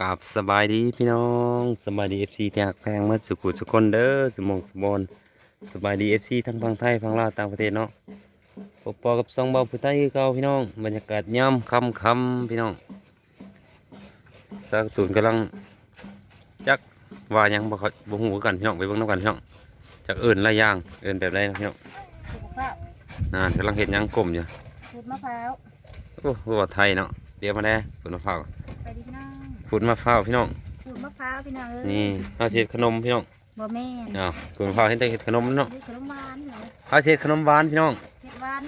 กับสบายดีพี่น้องสบายดีเอฟซีที่หักแพงเมื่อสุขุสุคนเด้อสมองสมบนสบายดีเอฟซีทั้งฝั่งไทยฝั่งลาวต่างประเทศเนาะพบปอกับสองเบาผู้ไทยคือเก่าพี่น้องบรรยากาศย่ำค่ำค่ำพี่น้องสักตุนกำลังจักว่าหยังบ่เขาบ่หูกันพี่น้องไปเบิ่งน้ำกันพี่น้องจักเอื่นหลายอย่างเอื่นแบบไรนะพี่น้องสุขภาพนานกำลังเห็นยังกลมอยู่ขูดมะพร้าวโอ้โหไทยเนาะเดี๋ยวมาแน่ขุดมะพร้าวไปดีพี่น้อง ขุดมะพร้าวพี่น้องขูดมะพร้าวพี่น้องเอ้ยนี่เอาเศษขนมพี่น้องบ่แม่นอ้าวขุดมะพร้าวเห็นแต่เห็ดขนมเนาะนี่ขนมหวานเหรอเอาเศษขนมหวานพี่น้องเฮ็ดหวาน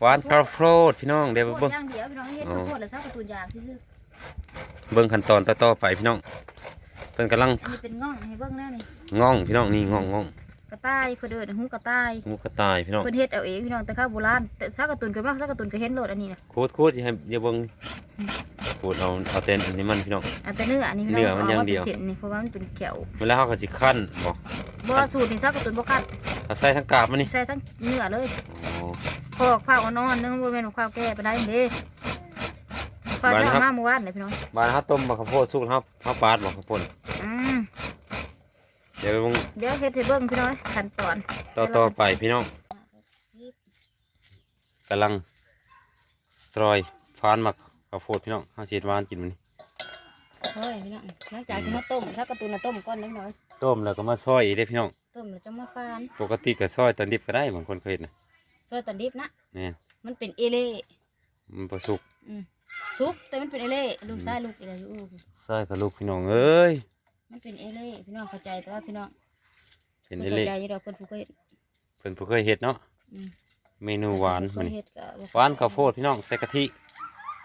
หวานคาราโฟดพี่น้องเดี๋ยวโคตเบิ่รงอย่างเดียวพี่น้องเฮ็ดอ๋อข้าวโพดแล้วซักกระตูนยางซื่อเบิ่งขั้นตอนต่อๆไปพี่น้องเพิ่นกำลังๆอันนี้เป็นง่องให้เบิ่งแน่นี่ง่องพี่น้องนี่ง่องง่องกระต่ายเพิ่นเอิ้นหูกระต่ายงูกระต่ายพี่น้องเพิ่นเฮ็ดเอาเองพี่น้องแต่ข้าวโบราณแต่ซักกระตูนก็มากซักกระตูนก็เห็นโลดอันนี้น่ะโคตรโคตรอย่าให้อย่าเบิ่ง โคตรเอาเอาแต่อันนี้มันพี่น้อง เอาแต่เนื้ออันนี้พี่น้องเนื้อมันอย่างเดียวป็นส้นนี่เพราะว่ามันเป็นเขียวเวลาเฮาก็สิคั่นบ่บ่สูตรนี่ซักกระตูนบ่คัดเอาใส่ทั้งกาบมันนี่ใส่ทั้งเนื้อเลยอ๋อพอกข้าวอ่อนๆนึงบ่แม่นข้าวแก่ปานใดเด้ข้าวบ้านเจ้าครับมาเมื่อวานนี่พี่น้องบ้านเฮาต้มบักข้าวโพดสุกแล้วเฮาเฮาปาดบักข้าวโพดอืมเดี๋ยวไปเบิ่งเดี๋ยวเฮ็ดให้เบิ่งพี่น้อยขั้นตอน ต่อๆไปพี่น้องกำลังซอยฟานมักข้าวโพดพี่น้องเฮาสิเฮ็ดหวานกินมันนี่เฮ้ยพี่น้องหลังจากที่เขาต้มถ้ากระตูนน่ะต้มก่อนเล็กน้อยต้มแล้วก็มาซอยอีกเด้อพี่น้อง ต้มแล้วจะมาฟานปกติก็ซอยตอนดิบก็ได้บางคนเคยเห็นนะซอยตอนดิบนะนี่นมันเป็นเอเล่มันประสุกอืมซุปแต่มันเป็นเอเล่ลูกชายลูกเอเล่ลูกซอยกับลูกพี่น้องเอ้ยมันเป็นเอเล่พี่น้องเข้าใจแต่ว่าพี่น้องเป็นบ่เอเข้าเล่ใจอยู่ดอกเพิ่นผู้เคยเพิ่นบ่เคยเห็ดเนาะอืมเมนูหวานเคมันยนี่เฮ็ดก็บ่หวานข้าวโพดพี่น้องใส่กะทิ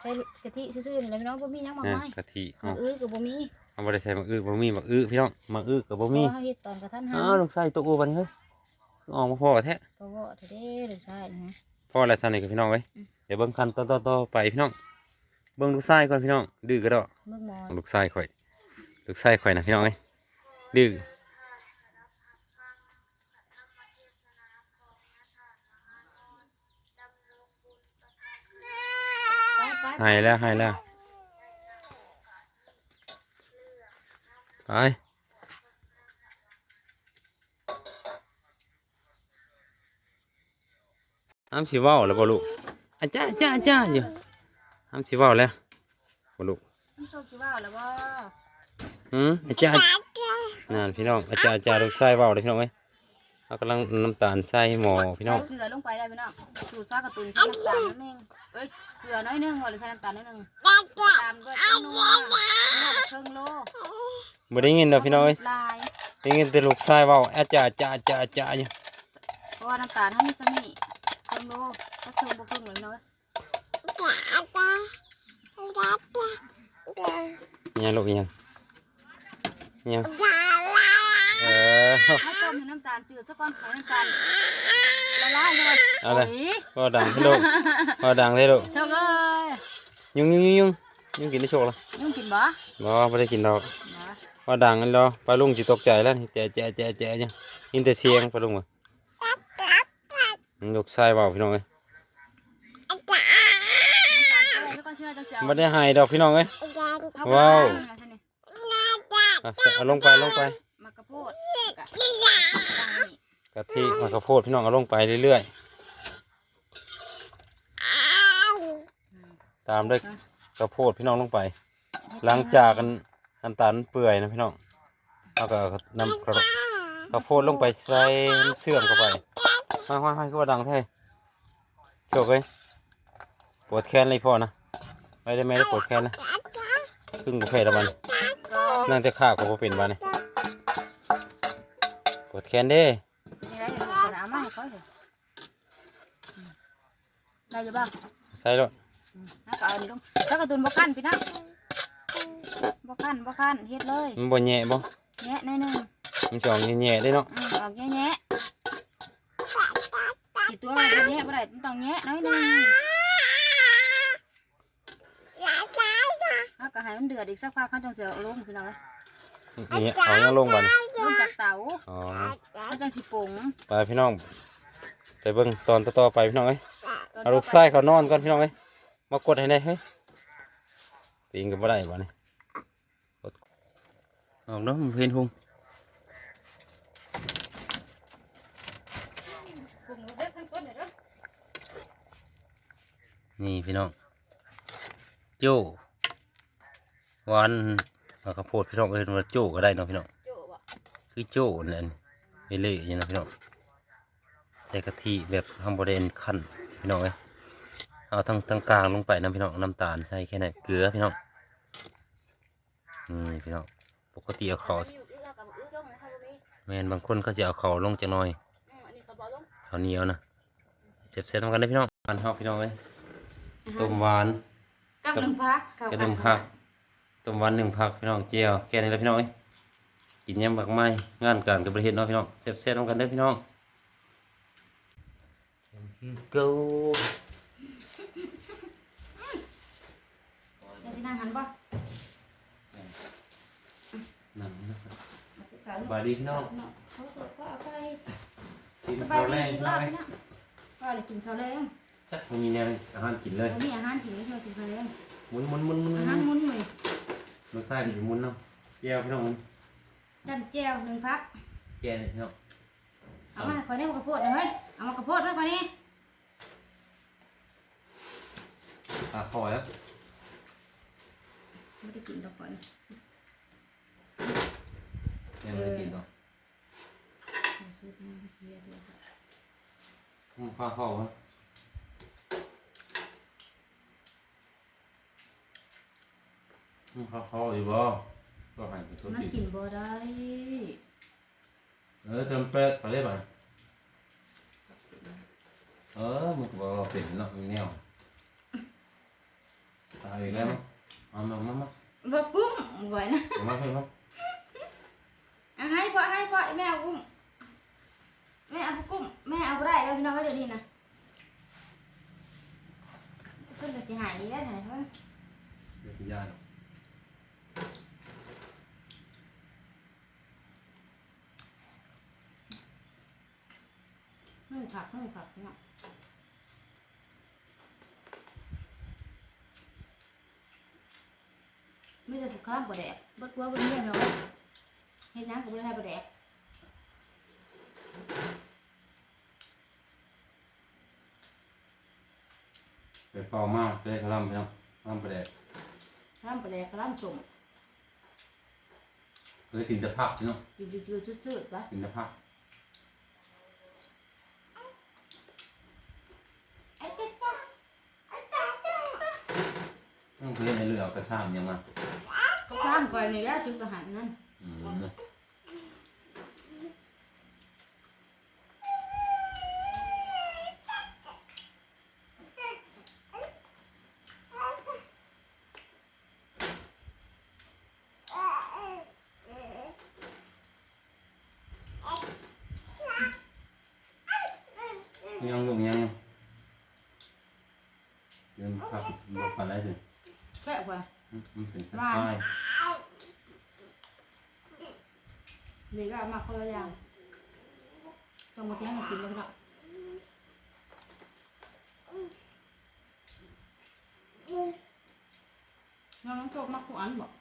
ใส่กะทิซื่อๆนี่แหละพี่น้องบ่มีหยังมากนะมายกะทิมัเอานอื้อก็บ่มีเอาบ่ได้ใส่มะอื้อบ่มีมะอื้อพี่น้องมะอื้อก็บ่เพมีราะว่าเฮ็ดตอนกระทันหัอ้าวนลูกชายตัวอ้วนเฮ้ยออกมาพอแท้เพราะว่าเด้ลูกชายนะฮะพออะไรซั่นนี่กับพี่น้องเว้ยอืมเดี๋ยวเบิ่งคันต่อๆๆไปพี่น้องเบิ่งลูกชายก่อนพี่น้องดื้อก็ดอกเบิ่งหมอนลูกชายข่อยลูกชายข่อยนะพี่น้องเอ้ยดื้อ ไปไปหายแล้วหายแล้วไปห้ามสิเว้าแล้วบ่ลูกอาจ้าอาจ้าอาจ้าอยู่ห้ามสิเว้าแล้วบ่ลูกน้ำส้มสิว่าแล้วบ่หืมอาจ้านั่นพี่น้องอาจ้าอาจ้าลูกชายเว้าเลยพี่น้องเอ้ย เรากำลังน้ำตาลใส่หม้อพี่น้องใส่เกลือลงไปได้พี่น้องสูตรซากระตุนใส่น้ำตาลนิดนึงเอ้ยเกลือน้อยนึงหรือใส่น้ำตาลนิดนึงตามด้วยเครื่องนัวเครื่องโลบ่ได้ยินดอกพี่น้องเอ้ยลายได้ยินแต่ลูกชายเว้าอาจ้าอาจ้าอาจ้าอาจ้าอยู่เพราะว่าน้ำตาลเขามีสมิเครื่องโลถ้าเครื่องบ่เครื่องเลยน้อยยังลูกยังยังเออถ้าต้มให้น้ำตาลจืดซะก่อนให้น้ำตาลละลายเลยเอาเลยโยพอดังให้ลูกพอดังเลยลูกเชกเอ้ยยุ่งยุ่งยุ่งยุ่งยุ่งกินได้โชคละยุ่งกินบ่บ่ไม่ได้กินดอกบ่พอดังกันรอปลาลุงจิตกใจแล้วนี่แจ๊ะแจ๊ะแจ๊ะแจ๊ะเนี่ยยินแต่เสียงปลาลุงอะลูกชายเบาพี่น้องเอ้ยน้ำตาลเชื่อก่อนเชื่อจังเจ้าไม่ได้ใหายดอกพี่น้องเอ้ย เอาว้าวไปเอาไปนี่อะใส่เอาลงไปลงไป มากระโพด กะตั้งนี่กะทิมากระโพดพี่น้องเอาลงไปเรื่อยๆ ตามด้วยกระโพดพี่น้องลงไป หลังจากกันน้ำตาลเปื่อยนะพี่น้องแล้วก็นำกระกระโพดลงไปใส่เสื่อมเข้าไปห้อยห้อยห้อยก็ว่าดังแท้โจกเลยปวดแขนเลยพ่อนะไม่ได้ไม่ได้ปวดแขนนะครึ่งบุเพละมันนั่งจะขาก็บ่เป็นบ้านนี่ปว ดแขนเด้นี่ได้เดี๋ยวเราเอามาให้เขาเถอะอืมได้อยู่บ้างใส่รถอืมแล้วก็เอาอันนี้ลงถ้ากระตุนบ่ขั้นพี่นะบ่ขั้นบ่ขั้นเฮ็ดเลยมันบ่แย่บ่แงะหน่อยหนึงมันจะออกแย่ๆได้เนาะอืมออกแงะแงะสิตัวมันบ่แงะบ่ได้มันต้องแงะหน่อยหนึงแล้วก็ให้มันเดือดอีกสักพักเขาจังสิเอาลงพี่น้องเอ้ย นี่เอายังลงบ้านลงจากเตาอ๋อเขาจังสิปรุงไปพี่น้องไปเบิ่งตอนต่อๆไปพี่น้องเอ้ยตอนเอาต่ลูอกไปไส้เขานอนก่อนพี่น้องเอ้ยมากดให้ได้เฮ้ยตีนก็บ่ได้บ่นี่ออกเนาะมันเห็นหุงคุมเด้อทั้งคนเด้อนี่พี่น้องโจ้หวาน เอาข้าวโพดพี่น้องเอิ้นว่าโจ้ก็ได้เนาะพี่น้องโจ้บ่คือโจ้นั่นเอเล่ยังนะพี่น้องใส่กะทิแบบทำบริเวณขั้นพี่น้องเอ้ยเอาทั้งทั้งกลางลงไปนะพี่น้องน้ำตาลใส่แค่ไหนเกลือพี่น้องนี่พี่น้องปกติเอาเขาวอยู่อื้อกับอื้อลงนะคะบ่มีแมนบางคนเขาจะเอาเขาวลงจะน้อยอืมอันนี้เขาบ่ลงเขาวเหนียวนะเจ็บเส้นทำกันได้อพี่น้องหวานเฮาพี่น้องเอ้ยต้มหวานกับหนึ่งพักกระดมผัก ต้มหวานหนึ่งผักพี่น้องเจียวแค่นี้แหละพี่น้องเอ้ยกินยำบักไม้งานการกับประเทศเนาะพี่น้องเจ็บเส้นทำกันได้อพี่น้องคือเก้าเดี๋ยวสินั่งหันบ่หนังนะครับสบายดีพี่น้องเขาก็ก็เอาไปกินสบาข้าวยแรดีงรพี่น้ออบงไปนะก็เลยกินข้าวแรงจักมันมีแนวอาหารกินเลยมีอาหารถึงเรากินข้าวแรงหมุนหมุนหมุนหมุนอาหารมุนห น่อยมันใส่ดิหมุนเนาะเจียวพี่น้องจำแจ่วหนึ่งพัก แกนี่พี่น้องเอามาขอเนี่ยมากระโพดเลยเฮ้ย เอามากระโพดด้วยขอนี้อะพอแล้วไม่ได้กินดอกก่อน ยังไม่ได้กินต่ออืมข้าวข้าวครับอื มข้าวข้าวอยู่บ่ก็ให้ไปตัวมันติดกินบ่ได้เออจำเป็ดไปเลยบ่เออมันก็บ่เป็นเนาะมีแนวตายอีกแล้วมั้งเอามามามาบ่กุ้งบ่อยนะเอามาเพิ่มมาเอาให้พ่อให้พ่อแม่เอากุ้งแม่เอากุ้งแม่เอาบ่ได้แล้วพี่น้องก็เดี๋ยวนี้นะเพิ่นก็สิหายอีกแล้วไหนเพิ่น เดี๋ยวคุณยายนึ่ งผักนึ่งผักเนาะไม่ได้ถูกข้ามบ่แดกบ่กลัวบ่เลี้ยงหรอกเฮ็ดหยังก็บ่ได้ให้บ่แดกไปเป่ามากเลยกระลำพี่น้องลำไปแดกข้ามบ่แดกข้ามสมเลยกินแต่ผักพี่น้องอยู่ๆๆซื่อๆปะกินแต่ผัก ไอ้เจ๊จ้าไอ้จ้าจ้า ต้อง เพื่อนในเรือเอากระชามยังมาข้ามก่อนนี่แล้วถึงประหารนั่นอืมยังลูกยังยังเดินผักบอกอะไรสิ แค่ว่ามันเป็นว่าไฟเด็กก็เอามาคนละอย่างต้องมาเที่ยงให้กินแล้วก็น้องโชคมาคู่อันบอก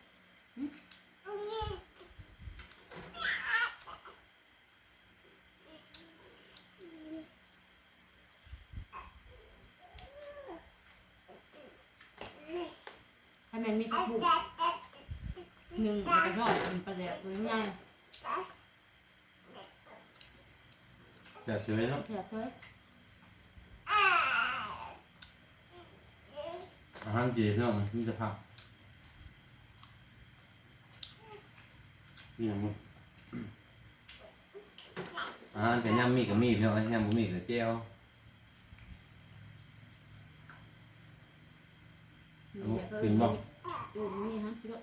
ให้ มันมีกระปุกหนึ่งกระรอกเป็นประเดี๋ยวตัวง่ายแต่เฉยเนาะเสียเถอะอาหารจีนเนาะมันมีแต่ผักนี่ยังมึงอาหารแต่ยำมีกับมีพี่น้องยำบ่มีกับเจียวกินบ่เออมีฮะพี่ลูก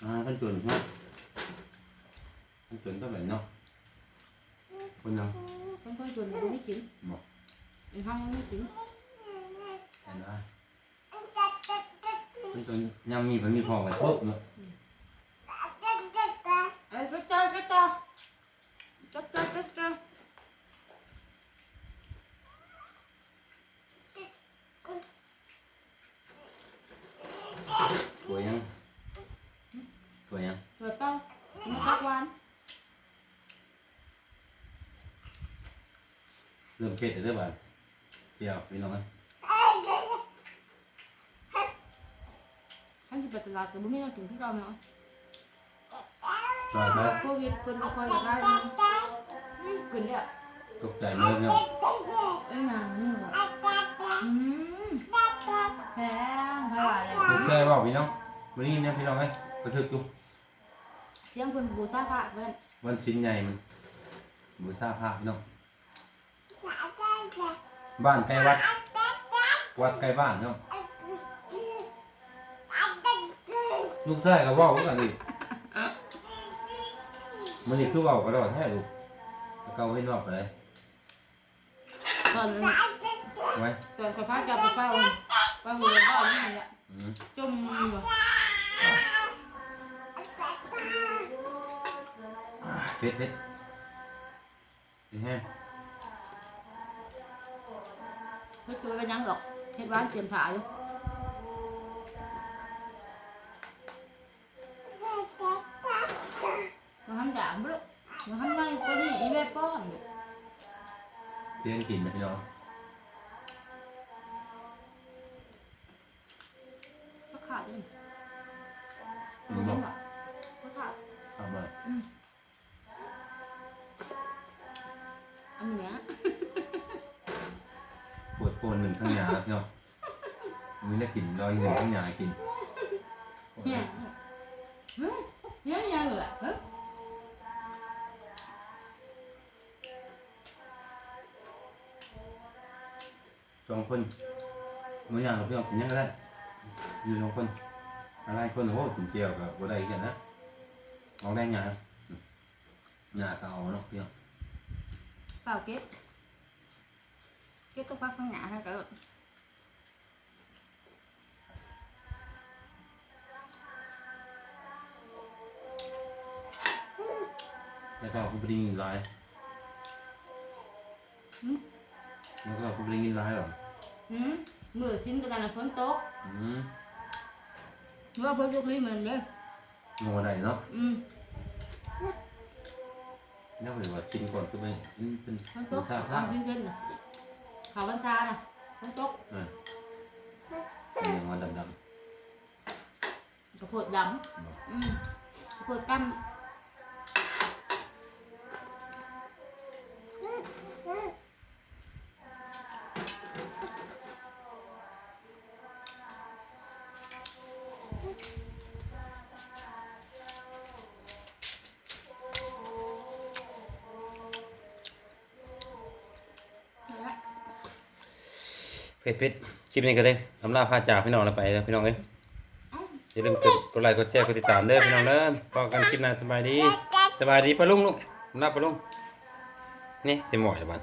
อาหารขั้นจุนเนาะขั้นจุนต้องแบบเนาะคนยังคนคนจนมันไม่กินบอกไอ้ห้องมันไม่กินเห็นได้ขั้นจุนยำมีมันมีพอกันครบเนาะ Rồi bao Nó có quan. Lượm chết thì đấy bạn Kìa, bị lòng ơi Anh chỉ bật lạc rồi bố mình nó trúng cái con nữa Rồi đấy. Cô Việt quên có coi được ai không? Quên đấy ạ. Tục chảy lên không? Ê nào, nhưng mà ừ. ừ. Thế, phải bảo này Ok, bảo mình không? Mình nhìn nha, mình lòng ấy Có thực không? เนาะอืมขึ้นแล้วตกใจเลยเนาะเอ้ยนางนี่ว่ะอืมแพงเท่าไหร่เลยถูกใจเปล่าพี่น้องวันนี้เนี่ยพี่น้องเอ้ยกระทึกอยู่เสียงเพิ่นบูชาพระเพิ่นวันชิ้นใหญ่มันบูซาผ้าพี่น้องบ้านใกล้วัด วัดใกล้บ้านเนาะลูกชายก็เว่ากันดิมันนี่คือเว่าก็ได้แท้ลูกแล้วก็เอาให้นอกไปเลยตอนไว้ตอนกับพระจะไปเฝ้าไปหัวบ้านนี่แหละอืมจมอยู่ เผ็ดเผ็ดสิแห้งเฮ็ดตัวไปยังดอกเฮ็ดหวานเตรียมถ่ายอยู่มาทำด่างบ่ลูกมาทำไงตัวนี้อีแม่ป้อนเลี้ยงกินนะพี่น้องก็ขาดอีกอืม หนึ่งข้างหน้าแล้วพี่น้องมีได้กินรอยหนึ่งข้างหน้ากินเนี่ยเฮ้ยเนี่ยยังเหรอเฮ้ยสองคนมื่อย่างกับพี่น้องกินยังก็ได้อยู่สองคนอะไรคนโอ้กินเจียวกับบัได้กันนะเอาได้หยาหยาก็เอาเนาะพี่น้องเปล่าเก็บเก็บตัวพักข้างหน้าให้ก็ แล้วก็คุณปริงกินร้ายแล้วก็คุณปริงกินร้ายหรอหืมมือจิ้นกันนะฝนตกอืมว่าเพิ่นยกลิ้นเหมือนเด้องงได้เนาะอืมนี่เหมือนว่ากินก่อนคือเป็นเป็นฝนตเป็นกชาเอาผ้าเย็นๆน่ะเขาวันชาน่ะฝนตกอ่าเป็นอย่างว่าดำกระโพดดำอืมกระโพดกั้ม เพชรเผ็ดคลิปนี้ก็ได้อำลาพาจากพี่น้องเราไปแล้วพี่น้องเอ้ยอย่าลืมกดกดไลค์กดแชร์กดติดตามเด้อพี่น้องเด้อพอกันคลิปหน้าสบายดีสบายดีปะลุงลุกอำลาปะลุงนี่เต็มหมอจะบ้าง